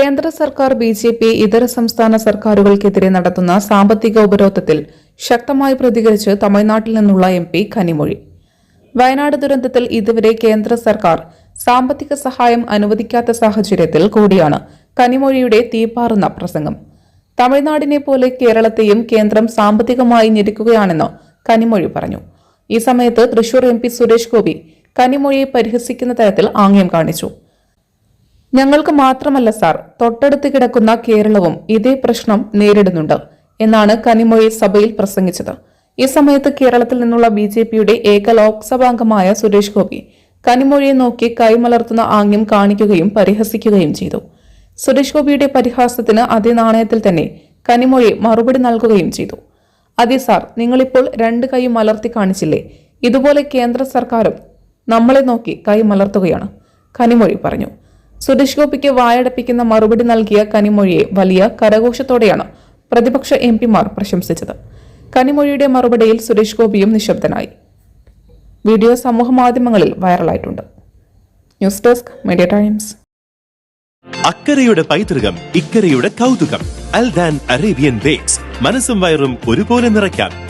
കേന്ദ്ര സർക്കാർ B J P ഇതര സംസ്ഥാന സർക്കാരുകൾക്കെതിരെ നടത്തുന്ന സാമ്പത്തിക ഉപരോധത്തിൽ ശക്തമായി പ്രതികരിച്ച് തമിഴ്നാട്ടിൽ നിന്നുള്ള എം പി കനിമൊഴി. വയനാട് ദുരന്തത്തിൽ ഇതുവരെ കേന്ദ്ര സർക്കാർ സാമ്പത്തിക സഹായം അനുവദിക്കാത്ത സാഹചര്യത്തിൽ കൂടിയാണ് കനിമൊഴിയുടെ തീപാറുന്ന പ്രസംഗം. തമിഴ്നാടിനെ പോലെ കേരളത്തെയും കേന്ദ്രം സാമ്പത്തികമായി ഞെരുക്കുകയാണെന്ന് കനിമൊഴി പറഞ്ഞു. ഈ സമയത്ത് തൃശൂർ എം സുരേഷ് ഗോപി കനിമൊഴിയെ പരിഹസിക്കുന്ന തരത്തിൽ ആംഗ്യം കാണിച്ചു. ഞങ്ങൾക്ക് മാത്രമല്ല സാർ തൊട്ടടുത്ത് കിടക്കുന്ന കേരളവും ഇതേ പ്രശ്നം നേരിടുന്നുണ്ട് എന്നാണ് കനിമൊഴി സഭയിൽ പ്രസംഗിച്ചത്. ഈ സമയത്ത് കേരളത്തിൽ നിന്നുള്ള ബി ജെ പിയുടെ ഏക ലോക്സഭാംഗമായ സുരേഷ് ഗോപി കനിമൊഴിയെ നോക്കി കൈമലർത്തുന്ന ആംഗ്യം കാണിക്കുകയും പരിഹസിക്കുകയും ചെയ്തു. സുരേഷ് ഗോപിയുടെ പരിഹാസത്തിന് അതേ നാണയത്തിൽ തന്നെ കനിമൊഴി മറുപടി നൽകുകയും ചെയ്തു. അതെ സാർ നിങ്ങളിപ്പോൾ രണ്ട് കൈ മലർത്തി കാണിച്ചില്ലേ? ഇതുപോലെ കേന്ദ്ര സർക്കാരും നമ്മളെ നോക്കി കൈ മലർത്തുകയാണ് കനിമൊഴി പറഞ്ഞു. സുരേഷ് ഗോപിക്ക് വായടപ്പിക്കുന്ന മറുപടി നൽകിയ കനിമൊഴിയെ വലിയ കരഘോഷത്തോടെയാണ് പ്രതിപക്ഷ എം പിമാർ പ്രശംസിച്ചത്. കനിമൊഴിയുടെ മറുപടിയിൽ സുരേഷ് ഗോപിയും നിശബ്ദനായി. വീഡിയോ സമൂഹമാധ്യമങ്ങളിൽ വൈറലായിട്ടുണ്ട്. News desk Media Times. അക്കരയുടെ പൈതൃകം ഇക്കരയുടെ കൗതുകം അൽദാൻ അറേബ്യൻ ബേക്സ്. മനസ്സും വയറും ഒരുപോലെ നിറയ്ക്കാം.